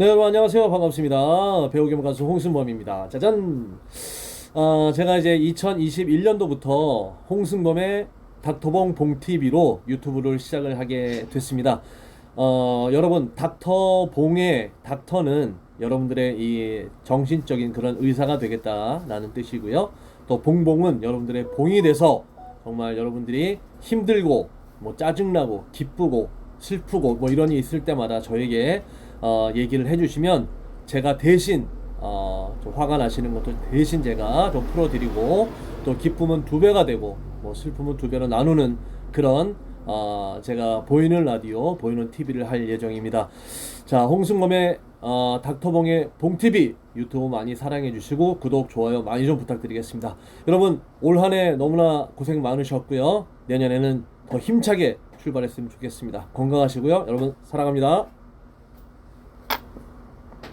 네, 여러분 안녕하세요. 반갑습니다. 배우겸 가수 홍승범입니다. 짜잔! 아, 제가 이제 2021년도부터 홍승범의 닥터봉 봉TV로 유튜브를 시작을 하게 됐습니다. 어, 여러분, 닥터봉의 닥터는 여러분들의 이 정신적인 그런 의사가 되겠다라는 뜻이고요. 또 봉봉은 여러분들의 봉이 돼서 정말 여러분들이 힘들고 뭐 짜증나고 기쁘고 슬프고 뭐 이런 일이 있을 때마다 저에게 어, 얘기를 해주시면 제가 대신 어, 좀 화가 나시는 것도 대신 제가 좀 풀어드리고 또 기쁨은 두 배가 되고 뭐 슬픔은 두 배로 나누는 그런 어, 제가 보이는 라디오, 보이는 TV를 할 예정입니다. 자, 홍승범의 어, 닥터봉의 봉TV 유튜브 많이 사랑해 주시고 구독, 좋아요 많이 좀 부탁드리겠습니다. 여러분 올 한 해 너무나 고생 많으셨고요. 내년에는 더 힘차게 출발했으면 좋겠습니다. 건강하시고요. 여러분 사랑합니다.